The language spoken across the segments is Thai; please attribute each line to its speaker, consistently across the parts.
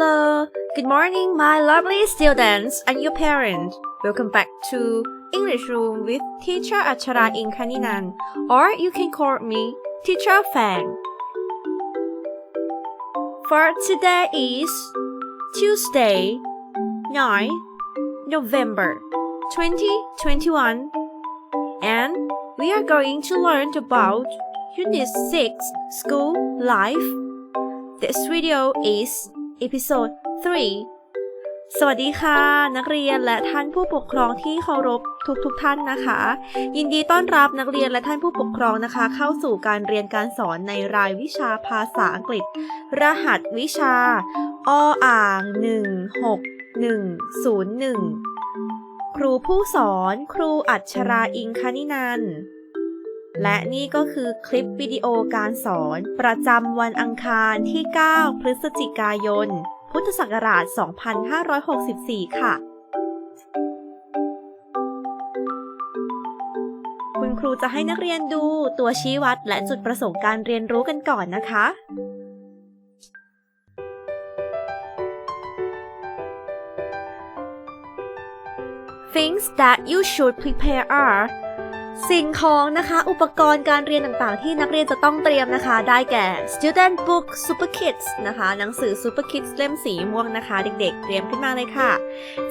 Speaker 1: Hello, good morning, my lovely students and your parents. Welcome back to English Room with Teacher Achara Inkaninan, or you can call me Teacher Fang. For today is Tuesday, 9 November 2021, and we are going to learn about Unit 6 School Life. This video is episode 3 สวัสดีค่ะ นักเรียนและท่านผู้ปกครองที่เคารพทุกทุกท่านนะคะ ยินดีต้อนรับนักเรียนและท่านผู้ปกครองนะคะ เข้าสู่การเรียนการสอนในรายวิชาภาษาอังกฤษ รหัสวิชาออ่าง16101 ครูผู้สอน ครูอัชราอิงคณินันท์ และนี่ก็คือคลิปวิดีโอการสอน ประจำวันอังคารที่ 9 พฤศจิกายน พุทธศักราช 2564 ค่ะ คุณครูจะให้นักเรียนดูตัวชี้วัดและจุดประสงค์การเรียนรู้กันก่อนนะคะ Things that you should prepare are สิ่งของนะคะอุปกรณ์การเรียนต่างๆ ที่นักเรียนจะต้องเตรียมนะคะ ได้แก่ student book super kids นะคะ หนังสือ super kids เล่มสีม่วงนะคะ เด็กๆ เตรียมขึ้นมาเลยค่ะ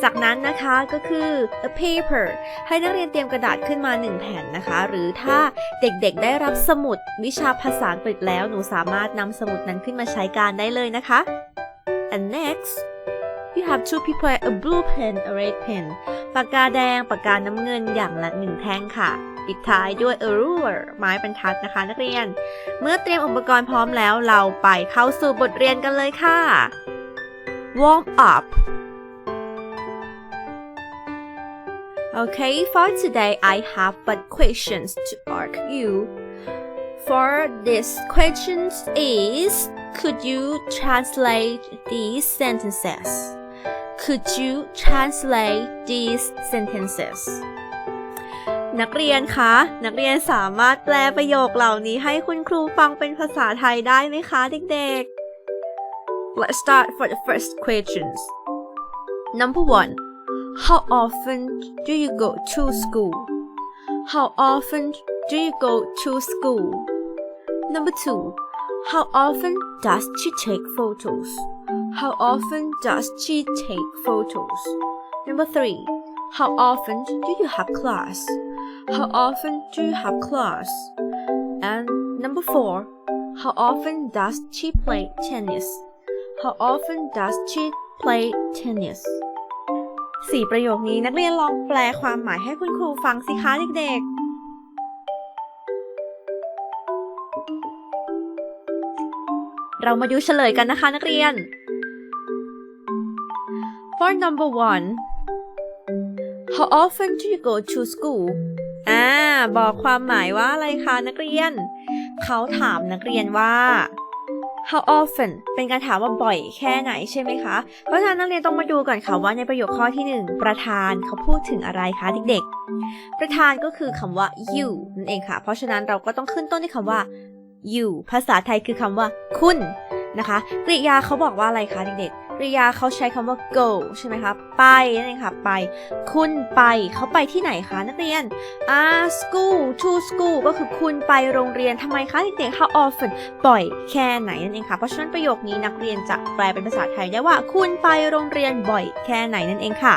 Speaker 1: จากนั้นนะคะก็คือ a paper ให้นักเรียนเตรียมกระดาษขึ้นมา 1 แผ่นนะคะ หรือถ้าเด็กๆ ได้รับสมุดวิชาภาษาอังกฤษแล้วหนูสามารถนำสมุดนั้นขึ้นมาใช้การได้เลยนะคะ and next you have to prepare a blue pen a red pen ปากกาแดง ปากกาน้ำเงินอย่างละหนึ่งแท่งค่ะปิดท้ายด้วย a ruler ไม้บรรทัดนะคะนักเรียน เมื่อเตรียมอุปกรณ์พร้อมแล้วเราไปเข้าสู่บทเรียนกันเลยค่ะ warm up Okay, for today I have but questions to ask you. For these questions is could you translate these sentences? Could you translate these sentences? นักเรียนคะ นักเรียนสามารถแปลประโยคเหล่านี้ให้คุณครูฟังเป็นภาษาไทยได้ไหมคะเด็กๆ Let's start for the first questions. Number one, how often do you go to school? How often do you go to school? Number two, how often does she take photos? How often does she take photos? Number three, how often do you have class? How often do you have class? And number four, how often does she play tennis? How often does she play tennis? สี่ประโยคนี้นักเรียนลองแปลความหมายให้คุณครูฟังสิคะเด็กๆ เรามาดูเฉลยกันนะคะนักเรียน For number one How often do you go to school อ่า บอกความหมายว่าอะไรคะนักเรียน เขาถามนักเรียนว่า how often เป็นการถามว่าบ่อยแค่ไหนใช่ไหมคะ เพราะฉะนั้นนักเรียนต้องมาดูก่อนค่ะว่าในประโยคข้อที่ 1 ประธานเขาพูดถึงอะไรคะเด็กๆ ประธานก็คือคำว่า you นั่นเองค่ะ เพราะฉะนั้นเราก็ต้องขึ้นต้นด้วยคำว่า you ภาษาไทยคือคำว่า คุณนะคะ กริยาเขาบอกว่าอะไรคะเด็กๆ กริยาเขาใช้คำว่า go ใช่ไหมคะ ไปนั่นเองค่ะ ไป คุณไป เขาไปที่ไหนคะนักเรียนอ่า school to school ก็คือคุณไปโรงเรียนทำไมคะเด็กๆ how often บ่อยแค่ไหนนั่นเองค่ะ เพราะฉะนั้นประโยคนี้นักเรียนจะแปลเป็นภาษาไทยได้ว่า คุณไปโรงเรียนบ่อยแค่ไหนนั่นเองค่ะ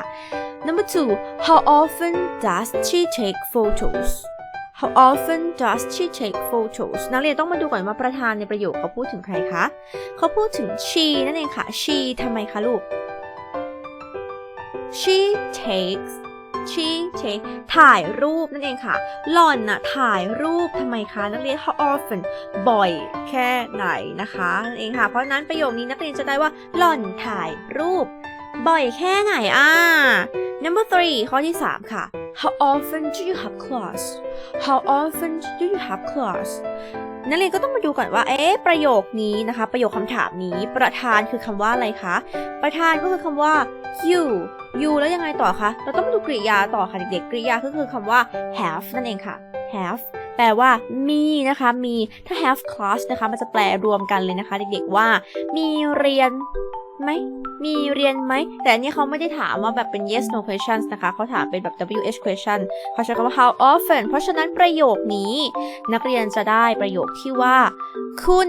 Speaker 1: number two how often does she take photos How often does she take photos นักเรียนต้องมาดูก่อนว่าประธานในประโยคเขาพูดถึงใครคะ เขาพูดถึง she นั่นเองค่ะ she ทำไมคะลูก she takes she take ถ่ายรูปนั่นเองค่ะ หล่อนน่ะถ่ายรูปทำไมคะนักเรียน how often บ่อยแค่ไหนนะคะนั่นเองค่ะ เพราะนั้นประโยคนี้นักเรียนจะได้ว่าหล่อนถ่ายรูป บ่อยแค่ไหนอะ number three ข้อที่ 3 ค่ะ how often do you have class how often do you have class นักเรียนก็ต้องมาดูก่อนว่า เอ๊ะ ประโยคนี้นะคะ ประโยคคำถามนี้ ประธานคือคำว่าอะไรคะ ประธานก็คือคำว่า you you แล้วยังไงต่อคะ เราต้องมาดูกริยาต่อค่ะเด็กๆ กริยาก็คือคำว่า have นั่นเองค่ะ have แปลว่ามีนะคะ มี ถ้า have class นะคะ มันจะแปลรวมกันเลยนะคะ เด็กๆ ว่า มีเรียน ไหม มีเรียนไหม แต่อันนี้เขาไม่ได้ถามว่าแบบเป็น yes no questions นะคะ เขาถามเป็นแบบ WH question เขาใช้คำว่า how often เพราะฉะนั้นประโยคนี้ นักเรียนจะได้ประโยคที่ว่า คุณ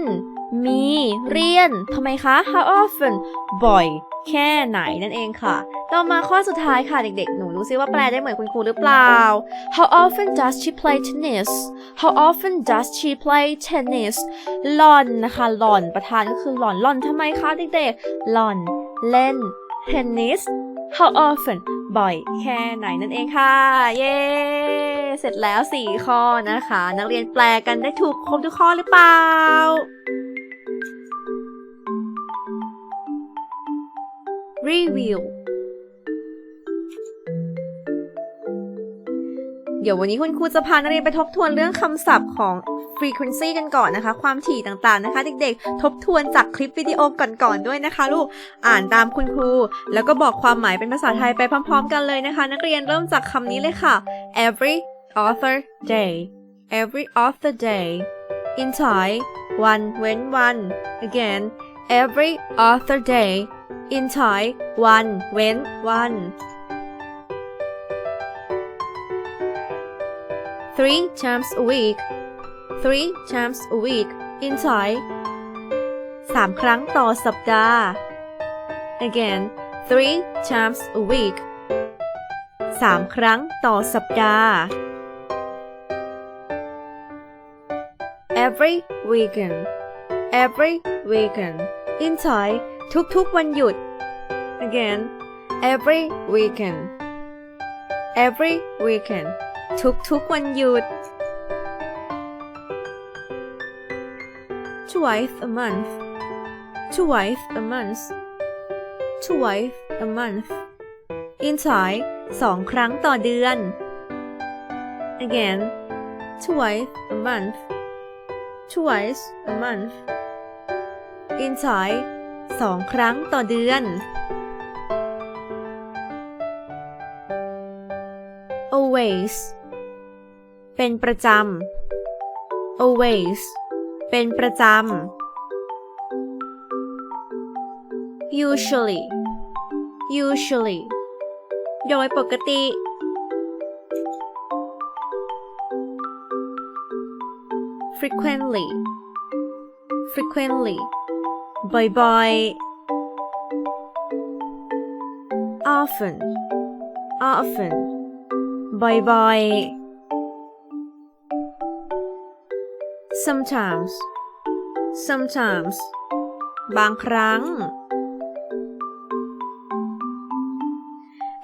Speaker 1: มี เรียนทำไมคะ how often บ่อย แค่ไหนนั่นเองค่ะ ต่อมาข้อสุดท้ายค่ะเด็กๆ หนูรู้ซิว่าแปลได้เหมือนคุณครูหรือเปล่า How often does she play tennis How often does she play tennis หล่อนนะคะหล่อนประธานก็คือหล่อนหล่อนทำไมคะเด็กๆ หล่อนเล่นเทนนิส How often บ่อยแค่ไหนนั่นเองค่ะ เย้ เสร็จแล้ว 4 ข้อนะคะ นักเรียนแปลกันได้ถูกครบทุกข้อหรือเปล่า Review เดี๋ยววันนี้คุณครูจะพานักเรียนไปทบทวนเรื่องคำศัพท์ของ frequency กันก่อนนะคะ ความถี่ต่างๆนะคะ เด็กๆ ทบทวนจากคลิปวิดีโอก่อนๆด้วยนะคะ ลูก อ่านตามคุณครู แล้วก็บอกความหมายเป็นภาษาไทยไปพร้อม ๆ กันเลยนะคะ นักเรียนเริ่มจากคำนี้เลยค่ะ every other day every other day in Thai one เว้น one again every other day in Thai one เว้น one three times a week three times a week in Thai สามครั้งต่อสัปดาห์ again three times a week สามครั้งต่อสัปดาห์ every weekend every weekend in Thai ทุกๆวันหยุด again every weekend every weekend ทุกๆวันหยุด twice a month twice a month twice a month in Thai สองครั้งต่อเดือน again twice a month twice a month in Thai สองครั้งต่อเดือน always เป็นประจำ always เป็นประจำ usually usually โดยปกติ frequently frequently บ่อยๆ often often บ่อยๆ sometimes sometimes บางครั้ง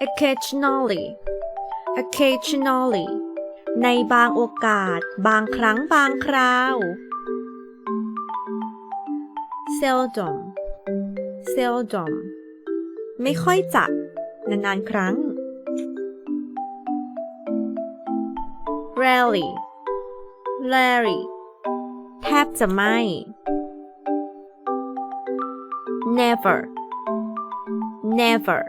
Speaker 1: occasionally occasionally ในบางโอกาส บางครั้งบางคราว seldom seldom ไม่ค่อยจะนานๆครั้ง rarely rarely แทบจะไม่ never never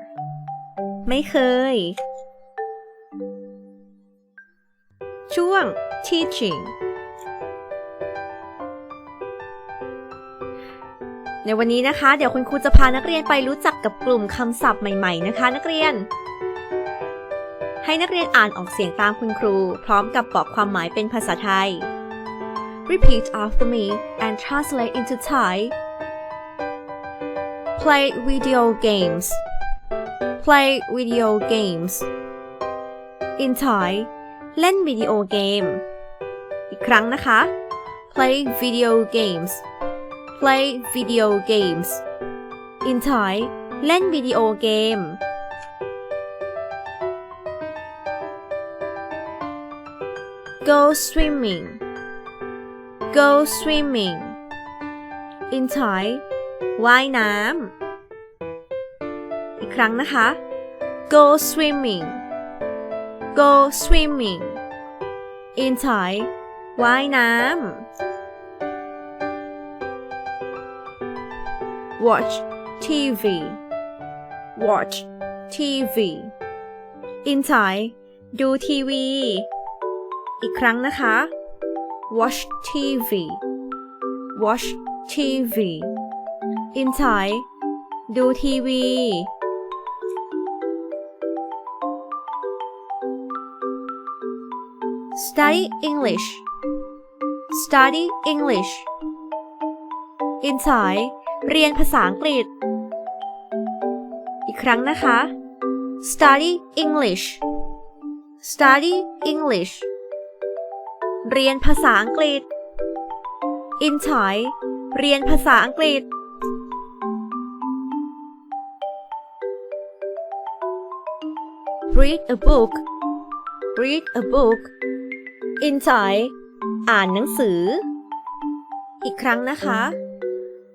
Speaker 1: ไม่เคย ช่วง teaching ในวันนี้นะคะ เดี๋ยวคุณครูจะพานักเรียนไปรู้จักกับกลุ่มคำศัพท์ใหม่ๆนะคะ นักเรียน ให้นักเรียนอ่านออกเสียงตามคุณครู พร้อมกับบอกความหมายเป็นภาษาไทย Repeat after me and translate into Thai Play video games Play video games In Thai เล่นวิดีโอเกม อีกครั้งนะคะ Play video games Play video games In Thai เล่นวิดีโอเกม Go swimming Go swimming In Thai ว่ายน้ำ อีกครั้งนะคะ Go swimming Go swimming In Thai ว่ายน้ำ Watch TV Watch TV In Thai ดูทีวี อีกครั้งนะคะ Watch TV Watch TV In Thai ดูทีวี study English study English in Thai เรียนภาษาอังกฤษ อีกครั้งนะคะ study English study English เรียนภาษาอังกฤษ in Thai เรียนภาษาอังกฤษ read a book read a book in Thai อ่านหนังสือ อีกครั้งนะคะ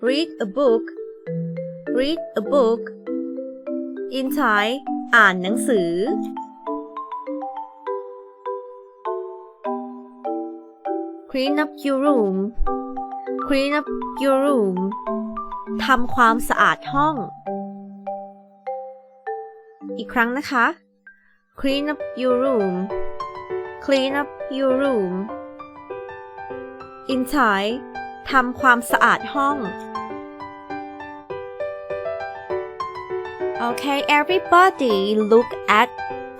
Speaker 1: read a book read a book in Thai อ่านหนังสือ clean up your room clean up your room ทำความสะอาดห้อง อีกครั้งนะคะ clean up your room clean up your room in Thai ทำความสะอาดห้อง Okay everybody look at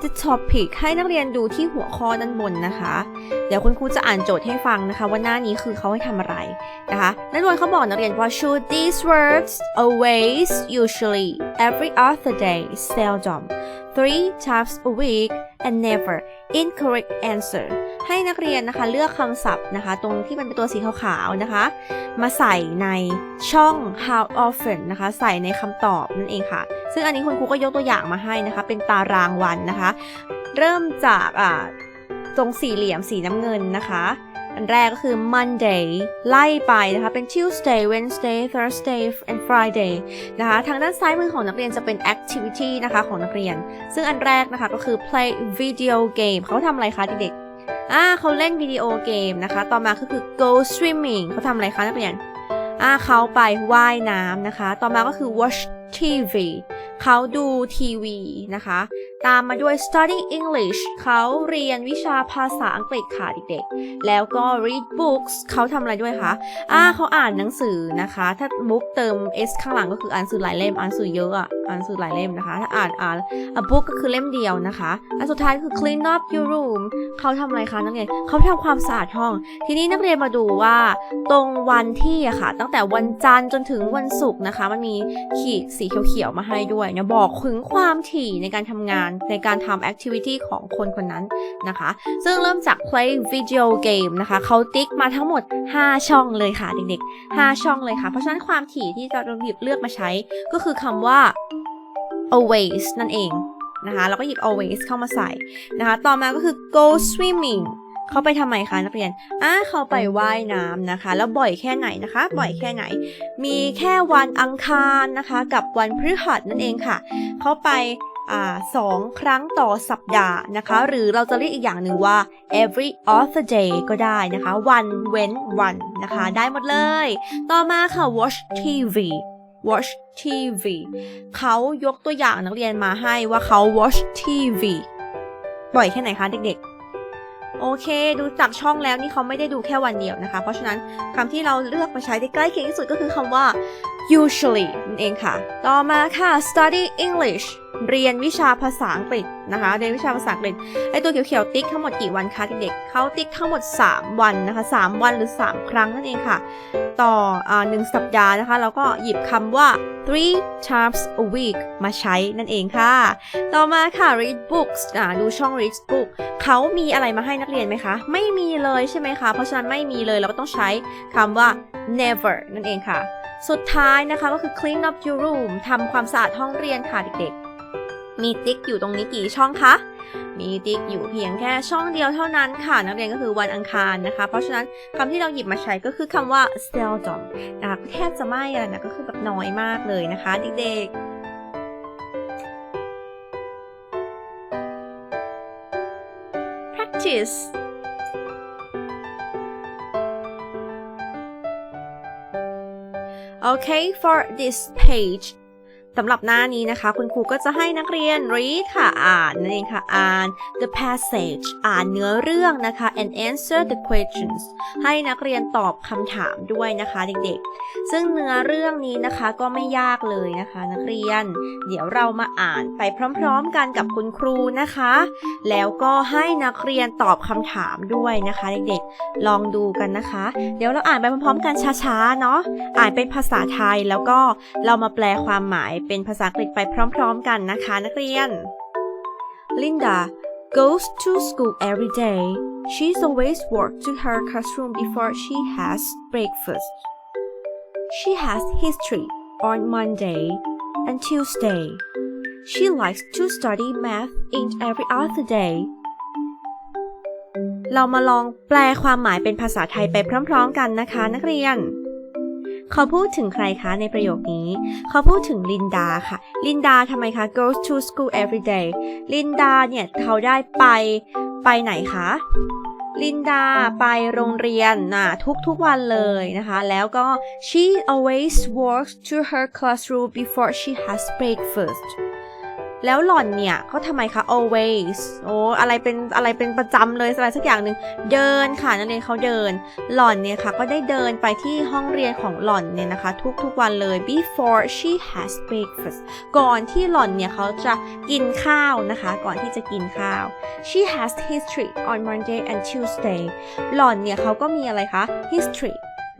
Speaker 1: the topic ให้นักเรียนดูที่หัวข้อด้านบนนะคะ เดี๋ยวคุณครูจะอ่านโจทย์ให้ฟังนะคะ ว่าหน้านี้คือเขาให้ทำอะไรนะคะนักเรียนเขาบอกนักเรียนว่า should these words always usually every other day seldom three times a week and never incorrect answer ให้นักเรียนนะคะเลือกคำศัพท์นะคะ ตรงที่มันเป็นตัวสีขาวๆนะคะ มาใส่ในช่อง how often นะคะ ใส่ในคำตอบนั่นเองค่ะ ซึ่งอันนี้คุณครูก็ยกตัวอย่างมาให้นะคะ เป็นตารางวันนะคะ เริ่มจากอ่าตรงสี่เหลี่ยมสีน้ำเงินนะคะอันแรกก็คือ Monday ไล่ไปนะคะ เป็น Tuesday Wednesday Thursday and Friday นะคะ ทางด้านซ้ายมือของนักเรียนจะเป็น activity นะคะของนักเรียน ซึ่งอันแรกนะคะก็คือ play video game เขาทำอะไรคะเด็ก อ่าเขาเล่นวิดีโอเกมนะคะ ต่อมาก็คือ go swimming เขาทำอะไรคะนักเรียนอ่าเขาไปว่ายน้ำนะคะ ต่อมาก็คือ watch TV เขาดูทีวีนะคะ ตามมาด้วย study English เขาเรียนวิชาภาษาอังกฤษค่ะเด็กๆ แล้วก็ read books เขาทำอะไรด้วยคะอ่าเขาอ่านหนังสือนะคะ ถ้า book เติม s ข้างหลังก็คืออ่านสื่อหลายเล่ม อ่านสื่อเยอะอะ อ่านสื่อหลายเล่มนะคะ ถ้าอ่านอ่าน a book ก็คือเล่มเดียวนะคะ อันสุดท้ายคือ clean up your room เขาทำอะไรคะนักเรียนเขาทำความสะอาดห้อง ทีนี้นักเรียนมาดูว่าตรงวันที่อะค่ะ ตั้งแต่วันจันทร์จนถึงวันศุกร์นะคะ มันมีขีดสีเขียวๆมาให้ด้วยเนี่ยบอกถึงความถี่ในการทำงานในการทำ activity ของคนคนนั้นนะคะ ซึ่งเริ่มจาก play video game นะคะเขาติ๊กมาทั้งหมด 5 ช่องเลยค่ะเด็กๆ 5 ช่องเลยค่ะ เพราะฉะนั้นความถี่ที่จะหยิบเลือกมาใช้ก็คือคำว่า always นั่นเองนะคะแล้วก็หยิบ always เข้ามาใส่นะคะ ต่อมาก็คือ go swimming เขาไปทำไมคะนักเรียนอ่าเขาไปว่ายน้ำนะคะ แล้วบ่อยแค่ไหนนะคะ บ่อยแค่ไหน มีแค่วันอังคารนะคะ กับวันพฤหัสนั่นเองค่ะ เขาไปอ่าสองครั้งต่อสัปดาห์นะคะ หรือเราจะเรียกอีกอย่างหนึ่งว่า every other day ก็ได้นะคะ วันเว้นวันนะคะ ได้หมดเลย ต่อมาค่ะ watch TV watch TV เขายกตัวอย่างนักเรียนมาให้ว่าเขา watch TV บ่อยแค่ไหนคะเด็กๆ โอเค ดูจากช่องแล้วนี่เขาไม่ได้ดูแค่วันเดียวนะคะ เพราะฉะนั้นคำที่เราเลือกมาใช้ได้ใกล้เคียงที่สุดก็คือคำว่า usually นั่นเองค่ะ ต่อมาค่ะ study English เรียนวิชาภาษาอังกฤษนะคะ เรียนวิชาภาษาอังกฤษไอตัวเขียวๆติ๊กทั้งหมดกี่วันคะเด็กๆเขาติ๊กทั้งหมด 3 วันนะคะ 3 วันหรือ 3 ครั้งนั่นเองค่ะ ต่ออ่าหนึ่งสัปดาห์นะคะแล้วก็หยิบคำว่า three times a week มาใช้นั่นเองค่ะ ต่อมาค่ะ read books อ่าดูช่อง read book เขามีอะไรมาให้นักเรียนไหมคะ ไม่มีเลยใช่ไหมคะ เพราะฉะนั้นไม่มีเลยเราก็ต้องใช้คำว่า never นั่นเองค่ะ สุดท้ายนะคะก็คือ clean up your room ทำความสะอาดห้องเรียนค่ะเด็กๆ มีติ๊กอยู่ตรงนี้กี่ช่องคะ มีติ๊กอยู่เพียงแค่ช่องเดียวเท่านั้นค่ะ นักเรียนก็คือวันอังคารนะคะ เพราะฉะนั้นคำที่เราหยิบมาใช้ก็คือคำว่า seldom นะคะแทบจะไม่อะไรนะก็คือแบบน้อยมากเลยนะคะเด็กๆ practice Okay for this page สำหรับหน้านี้นะคะ คุณครูก็จะให้นักเรียน read ค่ะอ่านนั่นเองค่ะอ่าน the passage อ่านเนื้อเรื่องนะคะ and answer the questions ให้นักเรียนตอบคำถามด้วยนะคะเด็กๆ ซึ่งเนื้อเรื่องนี้นะคะก็ไม่ยากเลยนะคะ นักเรียน เดี๋ยวเรามาอ่านไปพร้อมๆกันกับคุณครูนะคะ แล้วก็ให้นักเรียนตอบคำถามด้วยนะคะเด็กๆ ลองดูกันนะคะ เดี๋ยวเราอ่านไปพร้อมๆกันช้าๆเนาะ อ่านเป็นภาษาไทยแล้วก็เรามาแปลความหมายเป็นภาษาอังกฤษไปพร้อมๆกันนะคะนักเรียน Linda goes to school every day. She's always walked to her classroom before she has breakfast. She has history on Monday and Tuesday. She likes to study math in every other day. เรามาลองแปลความหมายเป็นภาษาไทยไปพร้อมๆกันนะคะนักเรียน เขาพูดถึงใครคะในประโยคนี้ เขาพูดถึงลินดาค่ะ ลินดาทำไมคะ goes to school every day ลินดาเนี่ยเขาได้ไปไปไหนคะ ลินดาไปโรงเรียนนะทุกๆวันเลยนะคะ แล้วก็ she always walks to her classroom before she has breakfast แล้วหล่อนเนี่ยเขาทำไมคะ always โอ้อะไรเป็นอะไรเป็นประจำเลยอะไรสักอย่างหนึ่งเดินค่ะนักเรียนเขาเดิน หล่อนเนี่ยค่ะก็ได้เดินไปที่ห้องเรียนของหล่อนเนี่ยนะคะ ทุกๆวันเลย before she has breakfast ก่อนที่หล่อนเนี่ยเขาจะกินข้าวนะคะ ก่อนที่จะกินข้าว she has history on Monday and Tuesday หล่อนเนี่ยเขาก็มีอะไรคะ history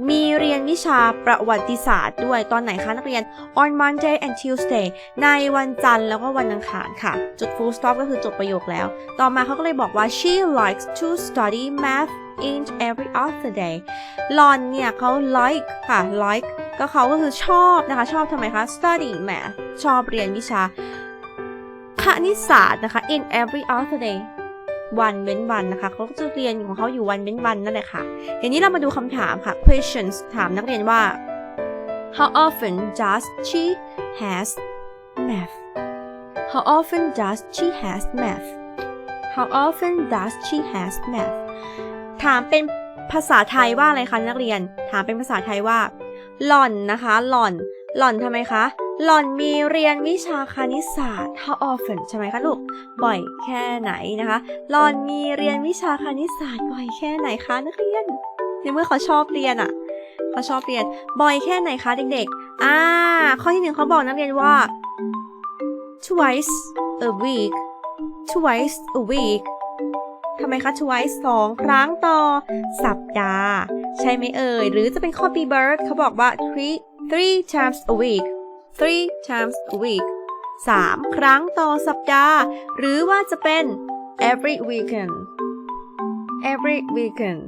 Speaker 1: มีเรียนวิชาประวัติศาสตร์ด้วยตอนไหนคะนักเรียน on Monday and Tuesday ในวันจันทร์แล้วก็วันอังคารค่ะ จุด full stop ก็คือจบประโยคแล้ว ต่อมาเขาก็เลยบอกว่า she likes to study math in every other day หลอนเนี่ยเขา like ค่ะ like ก็เขาก็คือชอบนะคะ ชอบทำไมคะ study math ชอบเรียนวิชาคณิตศาสตร์นะคะ in every other day วันเว้นวันนะคะเขาจะเรียนของเขาอยู่วันเว้นวันนั่นแหละค่ะทีนี้เรามาดูคำถามค่ะ questions ถามนักเรียนว่า how often does she has math how often does she has math how often does she has math ถามเป็นภาษาไทยว่าอะไรคะนักเรียน ถามเป็นภาษาไทยว่า หล่อนนะคะ หล่อน หล่อนทำไมคะ หล่อนมีเรียนวิชาคณิตศาสตร์ how often ใช่ไหมคะลูก บ่อยแค่ไหนนะคะ หล่อนมีเรียนวิชาคณิตศาสตร์บ่อยแค่ไหนคะนักเรียน ในเมื่อเขาชอบเรียนอะ่ะเขาชอบเรียน บ่อยแค่ไหนคะเด็กๆ อ่า ข้อที่หนึ่งเขาบอกนักเรียนว่า twice a week twice a week ทำไมคะ twice สองครั้งต่อสัปดาห์ ใช่ไหมเอ่ย หรือจะเป็นข้อ B bird เขาบอกว่า three three times a week three times a week สามครั้งต่อสัปดาห์ หรือว่าจะเป็น every weekend every weekend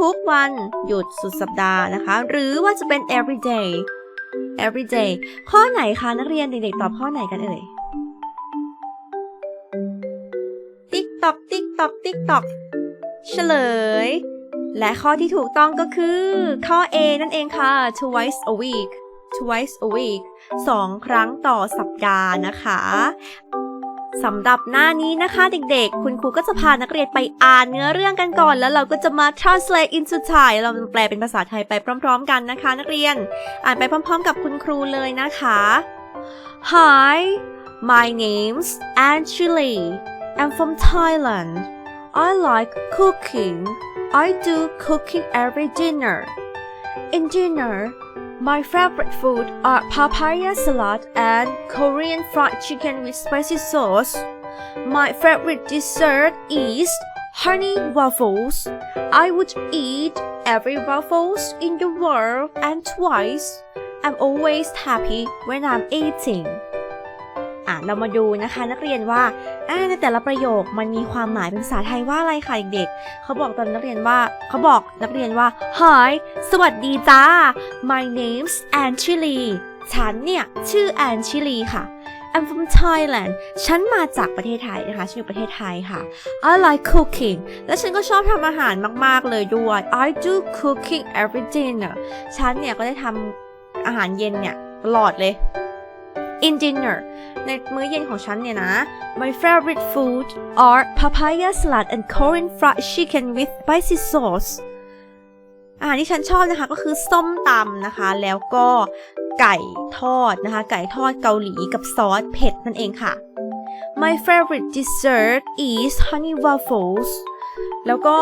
Speaker 1: ทุกๆวันหยุดสุดสัปดาห์นะคะ หรือว่าจะเป็น every day every day ข้อไหนคะนักเรียนเด็กๆตอบข้อไหนกันเอ่ยติ๊กตอกติ๊กตอกติ๊กตอกเฉลย และข้อที่ถูกต้องก็คือ ข้อ A นั่นเองค่ะ twice a week twice a week สองครั้งต่อสัปดาห์นะคะสำหรับหน้านี้นะคะเด็กๆ คุณครูก็จะพานักเรียนไปอ่านเนื้อเรื่องกันก่อน แล้วเราก็จะมา translate into Thai เราจะแปลเป็นภาษาไทยไปพร้อมๆ กันนะคะ นักเรียน อ่านไปพร้อมๆ กับคุณครูเลยนะคะ Hi my name's Anjali I'm from Thailand I like cooking I do cooking every dinner in dinner My favorite food are papaya salad and Korean fried chicken with spicy sauce. My favorite dessert is honey waffles. I would eat every waffles in the world and twice. I'm always happy when I'm eating. อะเรามาดูนะคะนักเรียนว่าอ่าในแต่ละประโยคมันมีความหมายเป็นภาษาไทยว่าอะไรค่ะเด็กๆเขาบอกตอนนักเรียนว่าเขาบอกนักเรียนว่า Hi สวัสดีจ้า My name's Anchili ฉันเนี่ยชื่อ Anchili ค่ะ I'm from Thailand ฉันมาจากประเทศไทยนะคะ ฉันอยู่ประเทศไทยค่ะ I like cooking และฉันก็ชอบทำอาหารมาก ๆ เลยด้วย I do cooking every dinner ฉันเนี่ยก็ได้ทำอาหารเย็นเนี่ยตลอดเลย In dinner ในมื้อเย็นของฉันเนี่ยนะ My favorite food are papaya salad and Korean fried chicken with spicy sauce อาหารที่ฉันชอบนะคะก็คือส้มตำนะคะ แล้วก็ไก่ทอดนะคะ ไก่ทอดเกาหลีกับซอสเผ็ดนั่นเองค่ะ My favorite dessert is honey waffles แล้วก็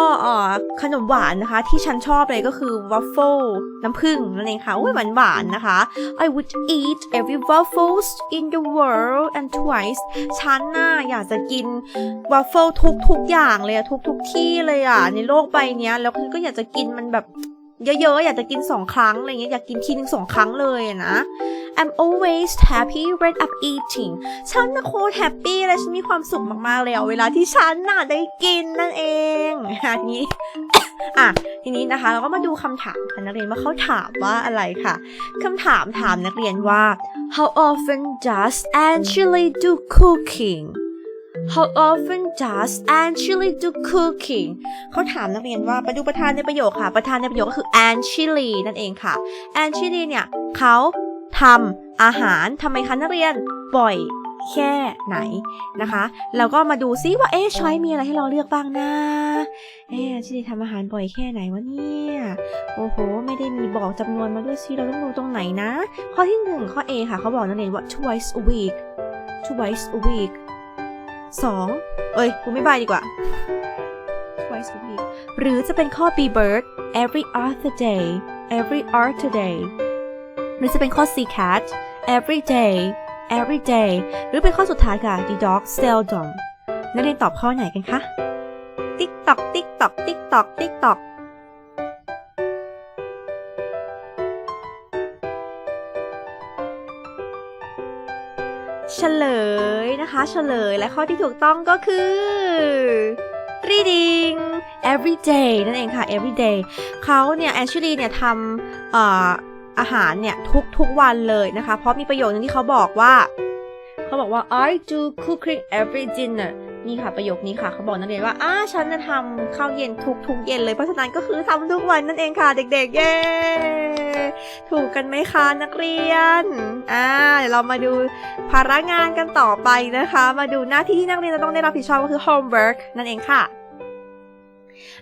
Speaker 1: ขนมหวานนะคะ ที่ฉันชอบเลยก็คือ waffle น้ำผึ้งนั่นเองค่ะโอ้ยหวานหวานๆนะคะ I would eat every waffles in the world and twice ฉันน่ะอยากจะกิน waffle ทุกทุกอย่างเลยอะทุกทุกที่เลยอะในโลกใบนี้แล้วคือก็อยากจะกินมันแบบ เยอะๆ อยากจะกินสองครั้งอะไรเงี้ยอยากกินทีนึงสองครั้งเลยอะนะ I'm always happy when I'm eating ฉันนะโคตรแฮปปี้เลยฉันมีความสุขมากๆเลยอะเวลาที่ฉันน่ะได้กินนั่นเองอะทีนี้อะทีนี้นะคะเราก็มาดูคำถามค่ะนักเรียนว่าเขาถามว่าอะไรค่ะคำถามถามนักเรียนว่า How often does Angela do cooking How often does Angela do cooking เขาถามนักเรียนว่าไปดูประธานในประโยคค่ะ ประธานในประโยคก็คือ Angela นั่นเองค่ะ Angela เนี่ยเขาทำอาหารทำไมคะนักเรียนบ่อยแค่ไหนนะคะ แล้วก็มาดูซิว่าเอ๊ะช้อยมีอะไรให้เราเลือกบ้างนะ เอ๊ะชิลีทำอาหารบ่อยแค่ไหนวะเนี่ย โอ้โห ไม่ได้มีบอกจำนวนมาด้วยสิเราต้องดูตรงไหนนะ ข้อที่หนึ่งข้อ A ค่ะ เขาบอกนักเรียนว่า twice a week twice a week สองเอ้ยกูไม่บายดีกว่า twice a week หรือจะเป็นข้อ B bird every other day every other day หรือจะเป็นข้อ C cat every day every day หรือเป็นข้อสุดท้ายค่ะ the dog seldom นักเรียนตอบข้อไหนกันคะ ติ๊กตอกติ๊กตอกติ๊กตอกติ๊กตอก เฉลยนะคะเฉลยและข้อที่ถูกต้องก็คือ reading every day นั่นเองค่ะ every day เขาเนี่ย actually เนี่ยทำเอ่ออาหารเนี่ยทุกทุกวันเลยนะคะ เพราะมีประโยคนึงที่เขาบอกว่า เขาบอกว่า I do cooking every dinner นี่ค่ะประโยคนี้ค่ะเขาบอกนักเรียนว่าอ้าฉันจะทำข้าวเย็นทุกทุกเย็นเลยเพราะฉะนั้นก็คือทำทุกวันนั่นเองค่ะ เด็กๆเย้ถูกกันไหมคะนักเรียนอ่าเดี๋ยวเรามาดูภาระงานกันต่อไปนะคะ มาดูหน้าที่ที่นักเรียนจะต้องได้รับผิดชอบก็คือ homework นั่นเองค่ะ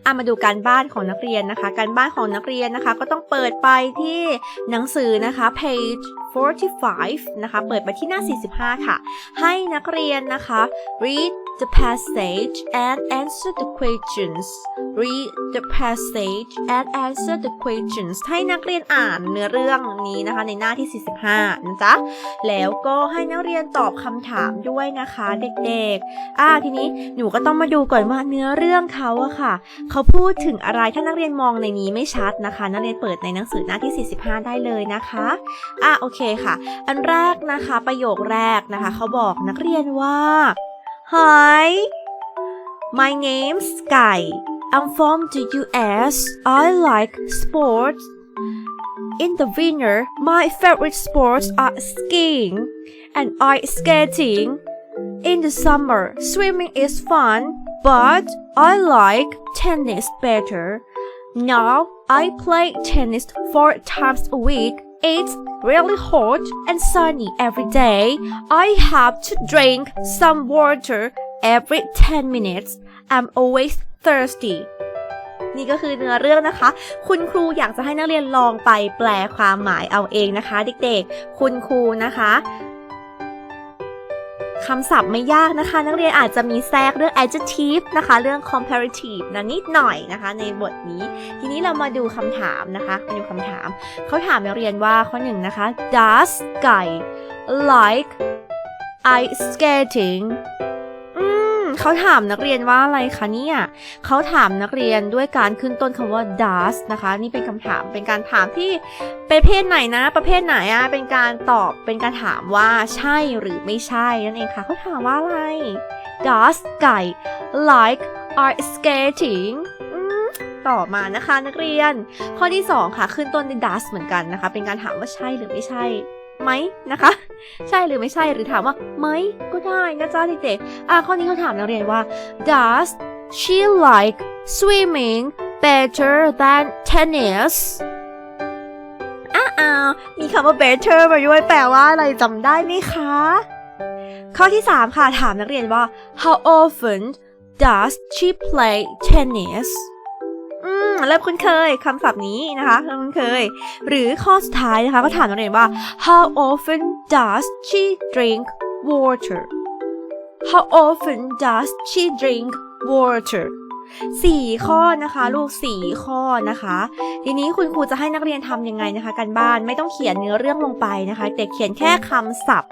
Speaker 1: อะมาดูการบ้านของนักเรียนนะคะ การบ้านของนักเรียนนะคะ ก็ต้องเปิดไปที่หนังสือนะคะ page 45 นะคะ เปิดไปที่หน้า 45 ค่ะ ให้นักเรียนนะคะ read the passage and answer the questions read the passage and answer the questions ให้นักเรียนอ่านเนื้อเรื่องนี้นะคะในหน้าที่ 45 นะจ๊ะ แล้วก็ให้นักเรียนตอบคำถามด้วยนะคะเด็กๆ อ่าทีนี้หนูก็ต้องมาดูก่อนว่าเนื้อเรื่องเขาอะค่ะ เขาพูดถึงอะไรถ้านักเรียนมองในนี้ไม่ชัดนะคะ นักเรียนเปิดในหนังสือหน้าที่ 45 ได้เลยนะคะ อะโอเคค่ะ อันแรกนะคะ ประโยคแรกนะคะ เขาบอกนักเรียนว่า Hi my name's Sky I'm from the US I like sports in the winter my favorite sports are skiing and ice skating in the summer swimming is fun but I like tennis better now I play tennis four times a week. It's really hot and sunny every day. I have to drink some water every 10 minutes. I'm always thirsty. นี่ก็คือเนื้อเรื่องนะคะ คุณครูอยากจะให้นักเรียนลองไปแปลความหมายเอาเองนะคะ เด็กๆ คุณครูนะคะ คำศัพท์ไม่ยากนะคะ นักเรียนอาจจะมีแทรกเรื่อง adjective นะคะ เรื่อง comparative นะนิดหน่อยนะคะ ในบทนี้ ทีนี้เรามาดูคำถามนะคะมาดูคำถาม เขาถามนักเรียนว่าข้อหนึ่งนะคะ does guy like ice skating เขาถามนักเรียนว่าอะไรคะเนี่ยเขาถามนักเรียนด้วยการขึ้นต้นคำว่า does นะคะ นี่เป็นคำถามเป็นการถามที่ประเภทไหนนะ ประเภทไหนอะเป็นการตอบเป็นการถามว่าใช่หรือไม่ใช่นั่นเองค่ะเขาถามว่าอะไร does guy like ice skating อืมตอมานะคะนักเรียน ข้อที่ 2 ค่ะ ขึ้นต้นด้วย does เหมือนกันนะคะ เป็นการถามว่าใช่หรือไม่ใช่ ไหมนะคะ ใช่หรือไม่ใช่หรือถามว่าไหมก็ได้นะจ๊ะเด็กๆอะข้อนี้เขาถามนักเรียนว่า does she like swimming better than tennis อะอะมีคำว่า better มาด้วยแปลว่าอะไรจำได้ไหมคะ ข้อที่ 3 ค่ะ ถามนักเรียนว่า how often does she play tennis เริ่มคุ้นเคยคำศัพท์นี้นะคะเริ่มคุ้นเคย หรือข้อสุดท้ายนะคะก็ถามนักเรียนว่า how often does she drink water how often does she drink water สี่ข้อนะคะลูกสี่ข้อนะคะ ทีนี้คุณครูจะให้นักเรียนทำยังไงนะคะ กันบ้านไม่ต้องเขียนเนื้อเรื่องลงไปนะคะ แต่เขียนแค่คำศัพท์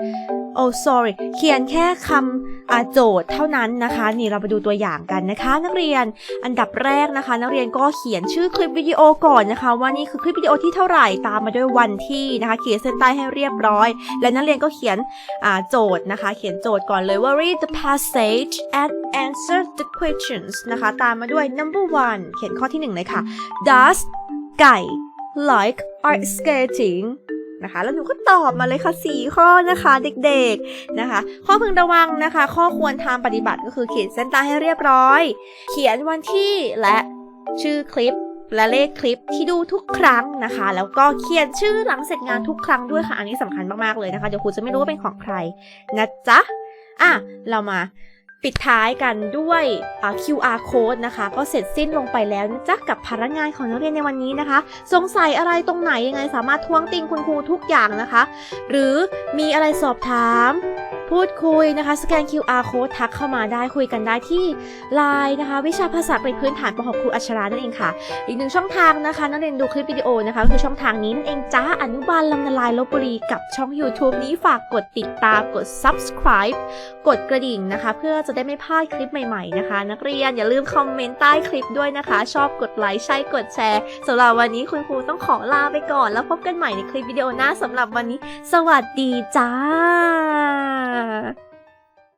Speaker 1: oh sorry เขียนแค่คำอาโจทย์เท่านั้นนะคะ นี่เราไปดูตัวอย่างกันนะคะ นักเรียนอันดับแรกนะคะ นักเรียนก็เขียนชื่อคลิปวิดีโอก่อนนะคะ ว่านี่คือคลิปวิดีโอที่เท่าไหร่ตามมาด้วยวันที่นะคะ เขียนเส้นใต้ให้เรียบร้อย และนักเรียนก็เขียนอ่าโจทย์นะคะ เขียนโจทย์ก่อนเลยว่า read the passage and answer the questions นะคะ ตามมาด้วย number one เขียนข้อที่หนึ่งเลยค่ะ does ไก่ like art skating นะคะ แล้วหนูก็ตอบมาเลยค่ะ 4 ข้อนะคะเด็กๆนะคะ ข้อพึงระวังนะคะ ข้อควรทำปฏิบัติก็คือเขียนเส้นใต้ให้เรียบร้อย เขียนวันที่และชื่อคลิปและเลขคลิปที่ดูทุกครั้งนะคะ แล้วก็เขียนชื่อหลังเสร็จงานทุกครั้งด้วยค่ะ อันนี้สำคัญมากๆเลยนะคะ เดี๋ยวครูจะไม่รู้ว่าเป็นของใครนะจ๊ะ อะ เรามา ปิดท้ายกันด้วย QR code นะคะ ก็เสร็จสิ้นลงไปแล้วนะจ๊ะกับภาระงานของนักเรียนในวันนี้นะคะ สงสัยอะไรตรงไหนยังไงสามารถท้วงติงคุณครูทุกอย่างนะคะ หรือมีอะไรสอบถาม พูดคุยนะคะ สแกน QR code ทักเข้ามาได้คุยกันได้ที่ Line นะคะ วิชาภาษาอังกฤษพื้นฐานป .6 ครูอัชรานั่นเองค่ะ อีกหนึ่งช่องทางนะคะนักเรียนดูคลิปวิดีโอนะคะ คือช่องทางนี้นั่นเองจ้าอนุบาลลำนาลายลบบุรีกับช่อง YouTube นี้ฝากกดติดตามกด subscribe กดกระดิ่งนะคะ เพื่อจะได้ไม่พลาดคลิปใหม่ๆนะคะ นักเรียนอย่าลืมคอมเมนต์ใต้คลิปด้วยนะคะ ชอบกดไลค์ใช่กดแชร์สำหรับวันนี้คุณครูต้องขอลาไปก่อน แล้วพบกันใหม่ในคลิปวิดีโอหน้าสำหรับวันนี้ สวัสดีจ้าら